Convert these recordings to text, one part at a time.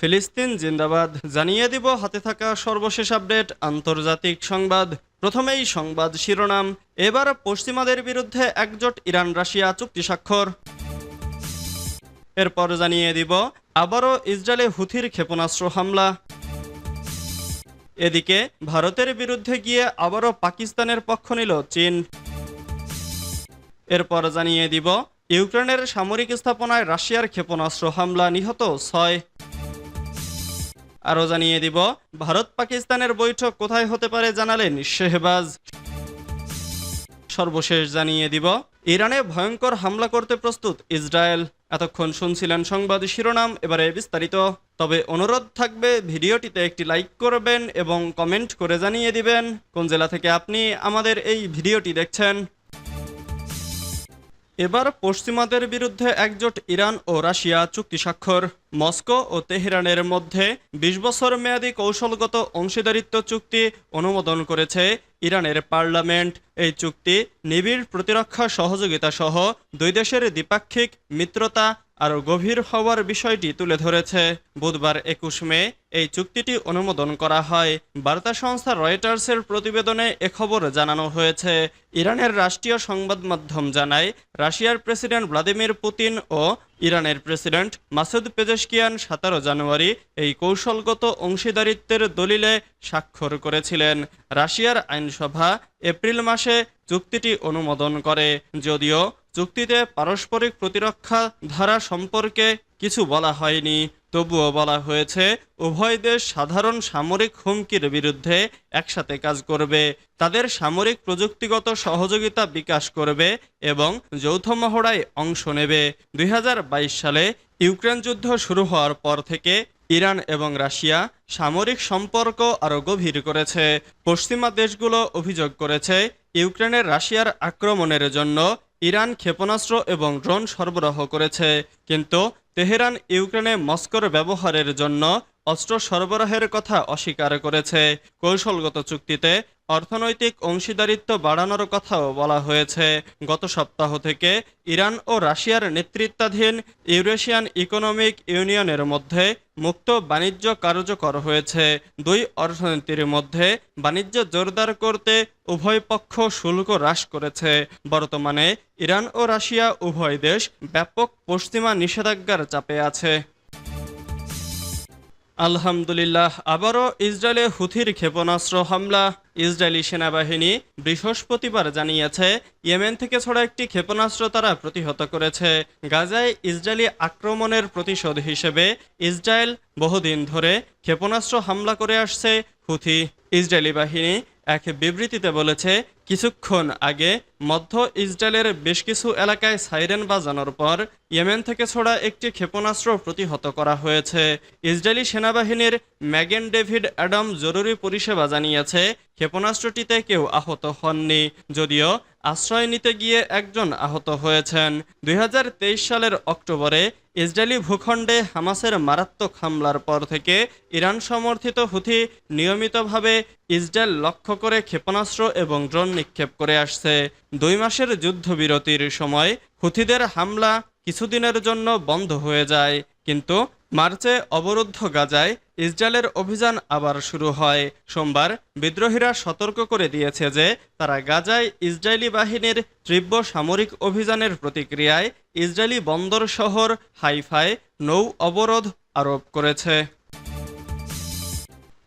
ফিলিস্তিন জিন্দাবাদ জানিয়ে দিব হাতে থাকা সর্বশেষ আপডেট, আন্তর্জাতিক সংবাদ। প্রথমেই সংবাদ শিরোনাম, এবার পশ্চিমাদের বিরুদ্ধে একজোট ইরান রাশিয়া চুক্তি স্বাক্ষর। এরপর জানিয়ে দিব, আবারও ইসরায়েলে হুথির ক্ষেপণাস্ত্র হামলা। এদিকে, ভারতের বিরুদ্ধে গিয়ে আবারও পাকিস্তানের পক্ষ নিল চীন। এরপর জানিয়ে দিব, ইউক্রেনের সামরিক স্থাপনায় রাশিয়ার ক্ষেপণাস্ত্র হামলা নিহত ছয়। আরও জানিয়ে দিব, ভারত পাকিস্তানের বৈঠক কোথায় হতে পারে জানালেন শেহবাজ। সর্বশেষ জানিয়ে দিব, ইরানে ভয়ঙ্কর হামলা করতে প্রস্তুত ইসরায়েল। এতক্ষণ শুনছিলেন সংবাদ শিরোনাম, এবারে বিস্তারিত। তবে অনুরোধ থাকবে, ভিডিওটিতে একটি লাইক করবেন এবং কমেন্ট করে জানিয়ে দিবেন, কোন জেলা থেকে আপনি আমাদের এই ভিডিওটি দেখছেন। এবার পশ্চিমাদের বিরুদ্ধে একজোট ইরান ও রাশিয়া চুক্তি স্বাক্ষর। মস্কো ও তেহরানের মধ্যে ২০ বছর মেয়াদী কৌশলগত অংশীদারিত্ব চুক্তি অনুমোদন করেছে ইরানের পার্লামেন্ট। এই চুক্তি নিবিড় প্রতিরক্ষা সহযোগিতা সহ দুই দেশের দ্বিপাক্ষিক মিত্রতা আরও গভীর হওয়ার বিষয়টি তুলে ধরেছে। বুধবার একুশ মে এই চুক্তিটি অনুমোদন করা হয়। বার্তা সংস্থা রয়টার্সের প্রতিবেদনে খবর জানানো হয়েছে। ইরানের রাষ্ট্রীয় সংবাদ মাধ্যম জানায়, রাশিয়ার প্রেসিডেন্ট ভ্লাদিমির পুতিন ও ইরানের প্রেসিডেন্ট মাসুদ পেজেশকিয়ান সতেরো জানুয়ারি এই কৌশলগত অংশীদারিত্বের দলিলে স্বাক্ষর করেছিলেন। রাশিয়ার আইনসভা এপ্রিল মাসে চুক্তিটি অনুমোদন করে। যদিও চুক্তিতে পারস্পরিক প্রতিরক্ষা ধারা সম্পর্কে কিছু বলা হয়নি। তবুও বলা হয়েছে উভয় দেশ সাধারণ সামরিক হুমকির বিরুদ্ধে একসাথে কাজ করবে, তাদের সামরিক প্রযুক্তিগত সহযোগিতা বিকাশ করবে এবং যৌথ মহড়ায় অংশ নেবে। দুই হাজার বাইশ সালে ইউক্রেন যুদ্ধ শুরু হওয়ার পর থেকে ইরান এবং রাশিয়া সামরিক সম্পর্ক আরও গভীর করেছে। পশ্চিমা দেশগুলো অভিযোগ করেছে, ইউক্রেনের রাশিয়ার আক্রমণের জন্য ইরান ক্ষেপণাস্ত্র এবং ড্রোন সরবরাহ করেছে, কিন্তু তেহরান ইউক্রেনে মস্কোর ব্যবহারের জন্য অস্ত্র সরবরাহের কথা অস্বীকার করেছে। কৌশলগত চুক্তিতে অর্থনৈতিক অংশীদারিত্ব বাড়ানোর কথাও বলা হয়েছে। গত সপ্তাহ থেকে ইরান ও রাশিয়ার নেতৃত্বাধীন ইউরেশিয়ান ইকোনমিক ইউনিয়নের মধ্যে মুক্ত বাণিজ্য কার্যকর হয়েছে। দুই অর্থনীতির মধ্যে বাণিজ্য জোরদার করতে উভয় পক্ষ শুল্ক হ্রাস করেছে। বর্তমানে ইরান ও রাশিয়া উভয় দেশ ব্যাপক পশ্চিমা নিষেধাজ্ঞার চাপে আছে। আলহামদুলিল্লাহ, আবারও ইসরায়েলে হুথির ক্ষেপণাস্ত্র হামলা। ইসরায়েলি সেনাবাহিনী বৃহস্পতিবার জানিয়েছে, ইয়েমেন থেকে ছড়া একটি ক্ষেপণাস্ত্র তারা প্রতিহত করেছে। গাজায় ইসরায়েলি আক্রমণের প্রতিশোধ হিসেবে ইসরায়েল বহুদিন ধরে ক্ষেপণাস্ত্র হামলা করে আসছে হুথি। ইসরায়েলি বাহিনী এক বিবৃতিতে বলেছে কিছুক্ষণ আগে মধ্য ইসরায়েলের বেশ কিছু এলাকায় সাইরেন বাজানোর পর ইয়েমেন থেকে ছোড়া একটি ক্ষেপণাস্ত্র প্রতিহত করা হয়েছে। ইসরায়েলি সেনাবাহিনীর ম্যাগেন ডেভিড অ্যাডাম জরুরি পরিষেবা জানিয়েছে, ক্ষেপণাস্ত্রটিতে কেউ আহত হননি। যদিও আশ্রয় নিতে গিয়ে একজন আহত হয়েছেন। দুই হাজার তেইশ সালের অক্টোবরে ইসরায়েলি ভূখণ্ডে হামাসের মারাত্মক হামলার পর থেকে ইরান সমর্থিত হুথি নিয়মিতভাবে ইসরায়েল লক্ষ্য করে ক্ষেপণাস্ত্র এবং ড্রোন নিক্ষেপ করে আসছে। দুই মাসের যুদ্ধবিরতির সময় হুথিদের হামলা কিছুদিনের জন্য বন্ধ হয়ে যায়। কিন্তু মার্চে অবরুদ্ধ গাজায় ইসরায়েলের অভিযান আবার শুরু হয়। সোমবার বিদ্রোহীরা সতর্ক করে দিয়েছে যে তারা গাজায় ইসরায়েলি বাহিনীর তীব্র সামরিক অভিযানের প্রতিক্রিয়ায় ইসরায়েলি বন্দর শহর হাইফায় নৌ অবরোধ আরোপ করেছে।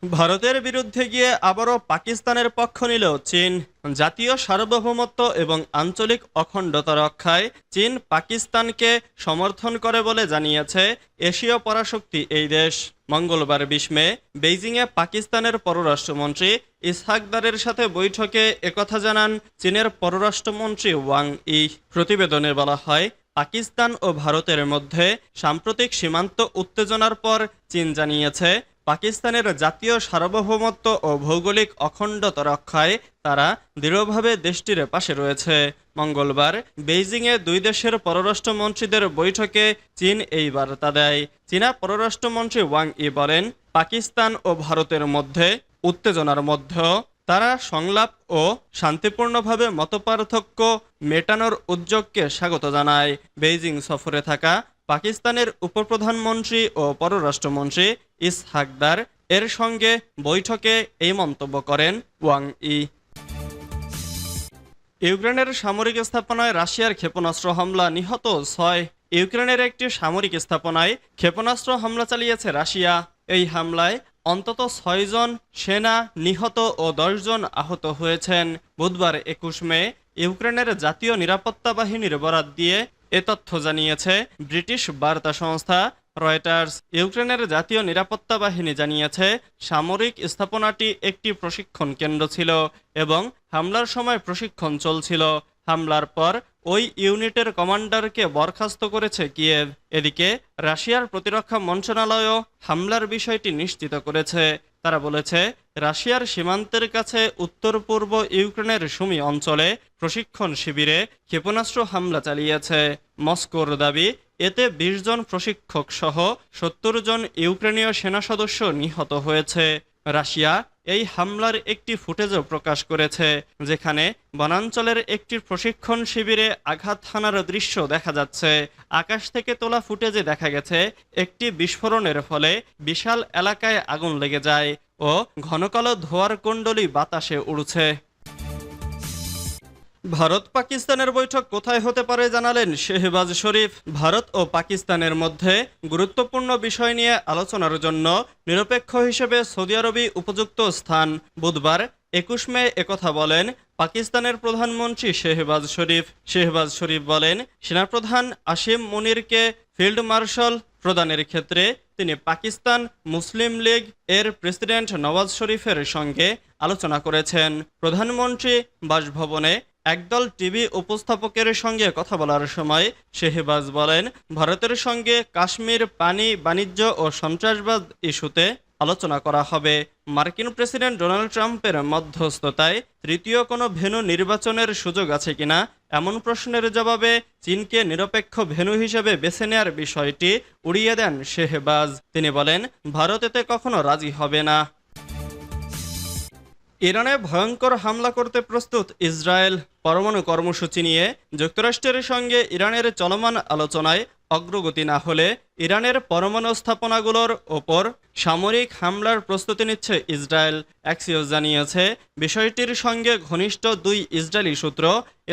ভারতের বিরুদ্ধে গিয়ে আবারও পাকিস্তানের পক্ষ নিল চীন। জাতীয় সার্বভৌমত্ব এবং আঞ্চলিক অখণ্ডতা রক্ষায় চীন পাকিস্তানকে সমর্থন করে বলে জানিয়েছে এশীয় পরাশক্তি এই দেশ। মঙ্গলবার বিশ মে বেইজিংয়ে পাকিস্তানের পররাষ্ট্রমন্ত্রী ইসহাকদারের সাথে বৈঠকে একথা জানান চীনের পররাষ্ট্রমন্ত্রী ওয়াং ই। প্রতিবেদনে বলা হয়, পাকিস্তান ও ভারতের মধ্যে সাম্প্রতিক সীমান্ত উত্তেজনার পর চীন জানিয়েছে পাকিস্তানের জাতীয় সার্বভৌমত্ব ও ভৌগোলিক অখণ্ডতা রক্ষায় তারা দৃঢ়ভাবে দেশটির পাশে রয়েছে। মঙ্গলবার বেইজিংয়ে দুই দেশের পররাষ্ট্রমন্ত্রীদের বৈঠকে চীন এই বার্তা দেয়। চীনা পররাষ্ট্রমন্ত্রী ওয়াং ই বলেন, পাকিস্তান ও ভারতের মধ্যে উত্তেজনার মধ্যেও তারা সংলাপ ও শান্তিপূর্ণভাবে মতপার্থক্য মেটানোর উদ্যোগকে স্বাগত জানায়। বেইজিং সফরে থাকা পাকিস্তানের উপপ্রধানমন্ত্রী ও পররাষ্ট্রমন্ত্রী ইসহাকদার এর সঙ্গে বৈঠকে এই মন্তব্য করেন ওয়াং ই। ইউক্রেনের সামরিক স্থাপনায় রাশিয়ার ক্ষেপণাস্ত্র হামলা নিহত ছয়। ইউক্রেনের একটি সামরিক স্থাপনায় ক্ষেপণাস্ত্র হামলা চালিয়েছে রাশিয়া। এই হামলায় অন্তত ছয়জন সেনা নিহত ও দশজন আহত হয়েছেন। বুধবার একুশ মে ইউক্রেনের জাতীয় নিরাপত্তা বাহিনীর বরাত দিয়ে এ তথ্য জানিয়েছে ব্রিটিশ বার্তা সংস্থা রয়টার্স, ইউক্রেনের জাতীয় নিরাপত্তা বাহিনী জানিয়েছে, সামরিক স্থাপনাটি একটি প্রশিক্ষণ কেন্দ্র ছিল এবং হামলার সময় প্রশিক্ষণ চলছিল। হামলার পর ওই ইউনিটের কমান্ডারকে বরখাস্ত করেছে কিয়েভ। এদিকে, রাশিয়ার প্রতিরক্ষা মন্ত্রণালয়ও হামলার বিষয়টি নিশ্চিত করেছে। তারা বলেছে, রাশিয়ার সীমান্তের কাছে উত্তর পূর্ব ইউক্রেনের সুমি অঞ্চলে প্রশিক্ষণ শিবিরে ক্ষেপণাস্ত্র হামলা চালিয়েছে। মস্কোর দাবি এতে ২০ জন প্রশিক্ষক সহ সত্তর জন ইউক্রেনীয় সেনা সদস্য নিহত হয়েছে। রাশিয়া এই হামলার একটি ফুটেজও প্রকাশ করেছে, যেখানে বনাঞ্চলের একটি প্রশিক্ষণ শিবিরে আঘাত হানার দৃশ্য দেখা যাচ্ছে। আকাশ থেকে তোলা ফুটেজে দেখা গেছে, একটি বিস্ফোরণের ফলে বিশাল এলাকায় আগুন লেগে যায় ও ঘনকালো ধোয়ার কুণ্ডলী বাতাসে উড়ছে। ভারত পাকিস্তানের বৈঠক কোথায় হতে পারে জানালেন শেহবাজ শরীফ। ভারত ও পাকিস্তানের মধ্যে গুরুত্বপূর্ণ বিষয় নিয়ে আলোচনার জন্য নিরপেক্ষ হিসেবে সৌদি আরবই উপযুক্ত স্থান। বুধবার একুশ মে একথা বলেন পাকিস্তানের প্রধানমন্ত্রী শেহবাজ শরীফ। শেহবাজ শরীফ বলেন, সেনাপ্রধান আসিম মুনিরকে ফিল্ড মার্শাল প্রদানের ক্ষেত্রে তিনি পাকিস্তান মুসলিম লীগ এর প্রেসিডেন্ট নওয়াজ শরীফের সঙ্গে আলোচনা করেছেন। প্রধানমন্ত্রী বাসভবনে একদল টিভি উপস্থাপকের সঙ্গে কথা বলার সময় শেহবাজ বলেন, ভারতের সঙ্গে কাশ্মীর পানি, বাণিজ্য ও সন্ত্রাসবাদ ইস্যুতে আলোচনা করা হবে। মার্কিন প্রেসিডেন্ট ডোনাল্ড ট্রাম্পের মধ্যস্থতায় তৃতীয় কোনো ভেন্যু নির্বাচনের সুযোগ আছে কিনা, এমন প্রশ্নের জবাবে চীনকে নিরপেক্ষ ভেন্যু হিসেবে বেছে নেয়ার বিষয়টি উড়িয়ে দেন শেহবাজ। তিনি বলেন, ভারত এতে কখনো রাজি হবে না। ইরানে ভয়ঙ্কর হামলা করতে প্রস্তুত ইসরায়েল পরমাণু কর্মসূচি নিয়ে যুক্তরাষ্ট্রের সঙ্গে ইরানের চলমান আলোচনায় অগ্রগতি না হলে ইরানের পরমাণু স্থাপনাগুলোর ওপর সামরিক হামলার প্রস্তুতি নিচ্ছে ইসরায়েল। অ্যাক্সিওস জানিয়েছে, বিষয়টির সঙ্গে ঘনিষ্ঠ দুই ইসরায়েলি সূত্র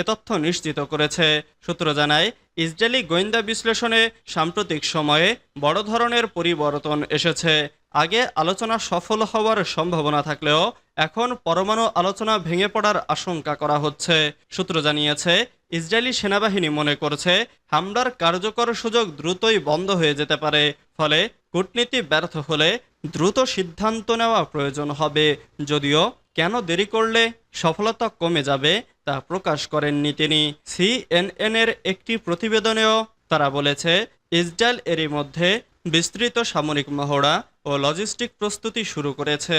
এ তথ্য নিশ্চিত করেছে। সূত্র জানায়, ইসরায়েলি গোয়েন্দা বিশ্লেষণে সাম্প্রতিক সময়ে বড় ধরনের পরিবর্তন এসেছে। আগে আলোচনা সফল হওয়ার সম্ভাবনা থাকলেও এখন পরমাণু আলোচনা ভেঙে পড়ার আশঙ্কা করা হচ্ছে। সূত্র জানিয়েছে, ইসরায়েলি সেনাবাহিনী মনে করছে, হামলার কার্যকর সুযোগ দ্রুতই বন্ধ হয়ে যেতে পারে, ফলে কূটনীতি ব্যর্থ হলে দ্রুত সিদ্ধান্ত নেওয়া প্রয়োজন হবে। যদিও কেন দেরি করলে সফলতা কমে যাবে তা প্রকাশ করেননি তিনি। সিএনএন এর একটি প্রতিবেদনেও তারা বলেছে, ইসরায়েল এরই মধ্যে বিস্তৃত সামরিক মহড়া ও লজিস্টিক প্রস্তুতি শুরু করেছে।